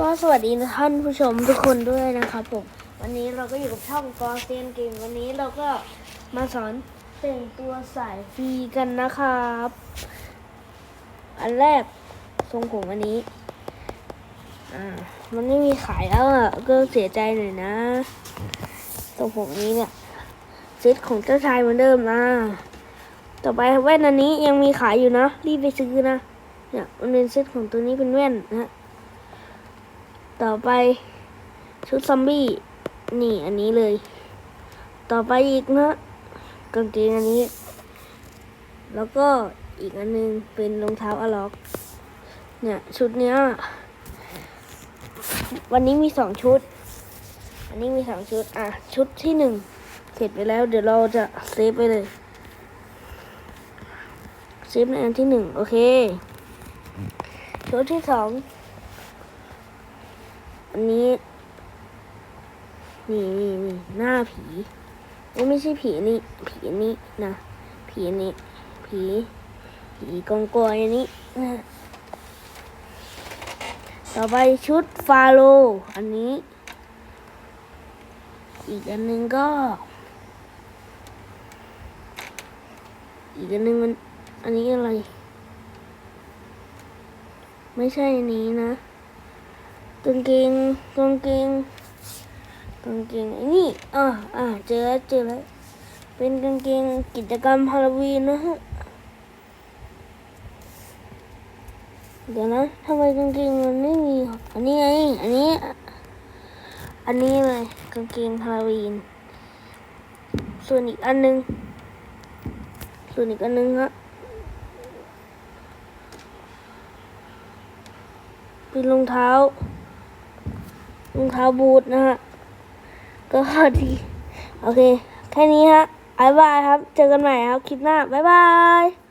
ก็สวัสดีท่านผู้ชมทุกคนด้วยนะครับผม วันนี้เราก็อยู่กับช่องกอเซียนเกมวันนี้เราก็มาสอนแต่งตัวสายฟรีกันนะครับ อันแรกทรงผมอันนี้ อ่า มันไม่มีขายแล้วอะก็เสียใจหน่อยนะ ทรงผมนี้เนี่ยเซตของเจ้าชายเหมือนเดิมนะ ต่อไปแว่นอันนี้ยังมีขายอยู่นะ รีบไปซื้อนะ เนี่ยมันเป็นเซตของตัวนี้เป็นแว่นนะ ต่อไปชุดซอมบี้นี่อันนี้เลย ต่อไปอีกนะกางเกงอันนี้ แล้วก็อีกอันนึงเป็นรองเท้าอะล็อก เนี่ยชุดเนี้ยวันนี้มีสองชุด อันนี้มีสองชุด อะ ชุดที่หนึ่งเสร็จไปแล้ว เดี๋ยวเราจะเซฟไปเลยเซฟในอันที่หนึ่งโอเค ชุดที่สอง อันนี้ นี่นี่นี่หน้าผีเอ้ไม่ใช่ผีนี่ ผีนี้นะ ผีนี้ผี ผีกองกอยอันนี้ ต่อไปชุดฟาโล อันนี้ อีกอันหนึ่งก็ อีกอันหนึ่งมัน อันนี้อะไร ไม่ใช่นี้นะ กางเกงกางเกงกางเกงไอ้นี่อ่าอ่าเจอแล้วเจอแล้วเป็นกางเกงกิจกรรมฮาโลวีนนะฮะเดี๋ยวนะทำไมกางเกงมันไม่มีอันนี้ไงอันนี้ อันนี้เลยกางเกงฮาโลวีนส่วนอีกอันหนึง ส่วนอีกอันหนึงฮะเป็นรองเท้า รองเท้าบูทนะฮะ ก็ดี โอเค แค่นี้ฮะบายบายครับ เจอกันใหม่ครับ คลิปหน้าบายบาย